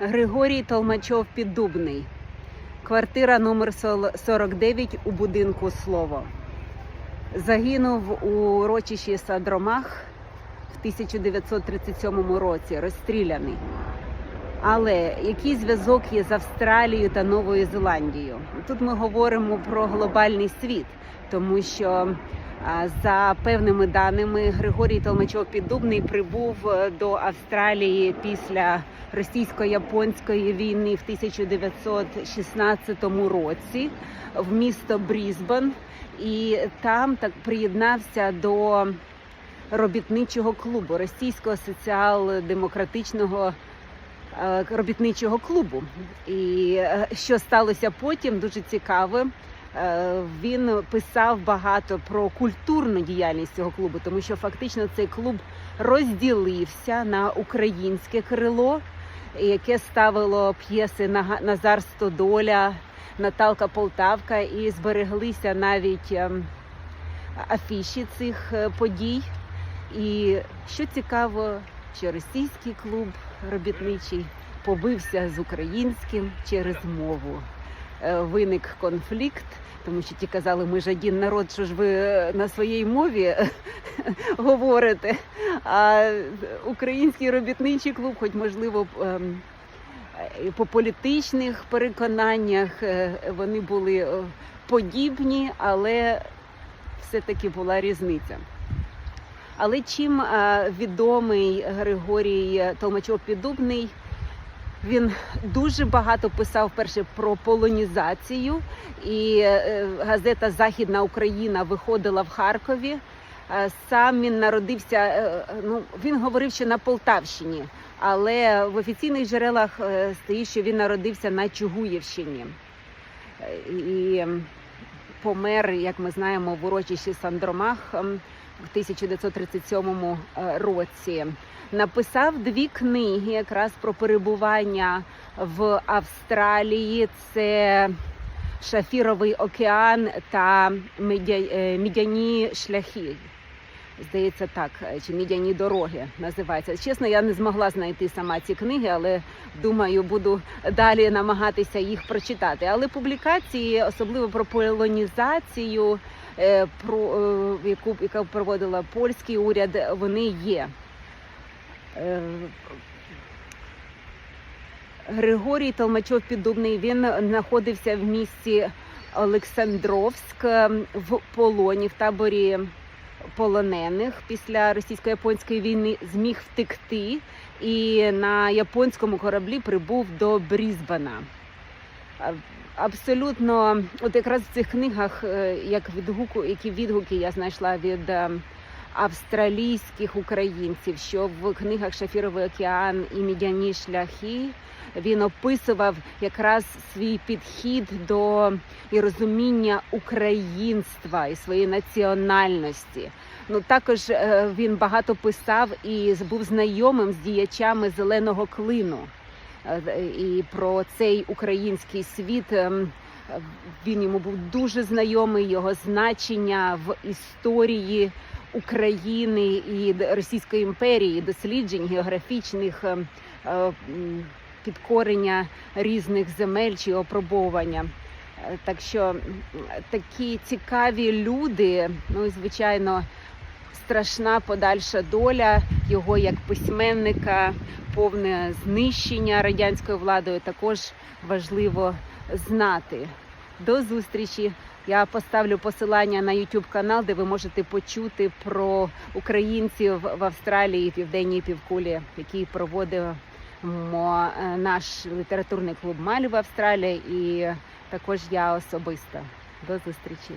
Григорій Толмачов Піддубний. Квартира номер 49 у будинку Слово. Загинув у урочищі Садромах в 1937 році, розстріляний. Але який зв'язок є з Австралією та Новою Зеландією? Тут ми говоримо про глобальний світ, тому що за певними даними Григорій Толмачов Піддубний прибув е, до Австралії після російсько-японської війни в 1916 році в місто Брізбен, і там так приєднався до робітничого клубу російського соціал-демократичного е, робітничого клубу. І е, що сталося потім, дуже цікаве. Е, Він писав багато про культурну діяльність цього клубу, тому що фактично цей клуб розділився на українське крило, яке ставило п'єси Назар Стодоля, Наталка Полтавка, і збереглися навіть ем, афіші цих е, подій. І що цікаво, що російський клуб робітничий побився з українським через мову. Е, Виник конфлікт, тому що ті казали, ми ж один народ, що ж ви е, на своїй мові говорите. А український робітничий клуб, хоч можливо, ем, по політичних переконаннях е, вони були подібні, але все-таки була різниця. Але чим відомий Григорій Толмачов Піддубний, він дуже багато писав перше про полонізацію, і е, газета Західна Україна виходила в Харкові. Е, Сам він народився. е, Ну він говорив, що на Полтавщині, але в офіційних джерелах стоїть, що він народився на Чугуєвщині. І ем, помер, як ми знаємо, в урочищі Сандромах ем, в 1937 е, році. Написав дві книги якраз про перебування в Австралії. Це Шафіровий океан та е, Мідяні шляхи. Здається, так, е, чи мідяні дороги називається. Чесно, я не змогла знайти сама ці книги, але думаю, буду далі намагатися їх прочитати. Але публікації, особливо про полонізацію, е, про е, яку яка проводила польський уряд, вони є. Григорій Толмачов Піддубний він знаходився в місті Олександровськ в полоні в таборі полонених після російсько-японської війни зміг втекти і на японському кораблі прибув до Брізбена. Абсолютно, от якраз в цих книгах, е, як відгуку, які відгуки я знайшла від е, австралійських українців, що в книгах Шафіровий океан і Мідяні шляхи він описував якраз свій підхід до і розуміння українства і своєї національності. Ну також е, він багато писав і був знайомим з діячами зеленого клину. Е, І про цей український світ ем, він йому був дуже знайомий, його значення в історії України і Російської імперії, досліджень географічних е, м, підкорення різних земель чи опробовування. Е, Так що такі цікаві люди, ну і звичайно, страшна подальша доля його як письменника, повне знищення радянською владою також важливо знати. До зустрічі. Я поставлю посилання на YouTube канал, де ви можете почути про українців в Австралії, Південній півкулі, які проводимо е, наш літературний клуб Малі в Австралії, і також я особисто. До зустрічі.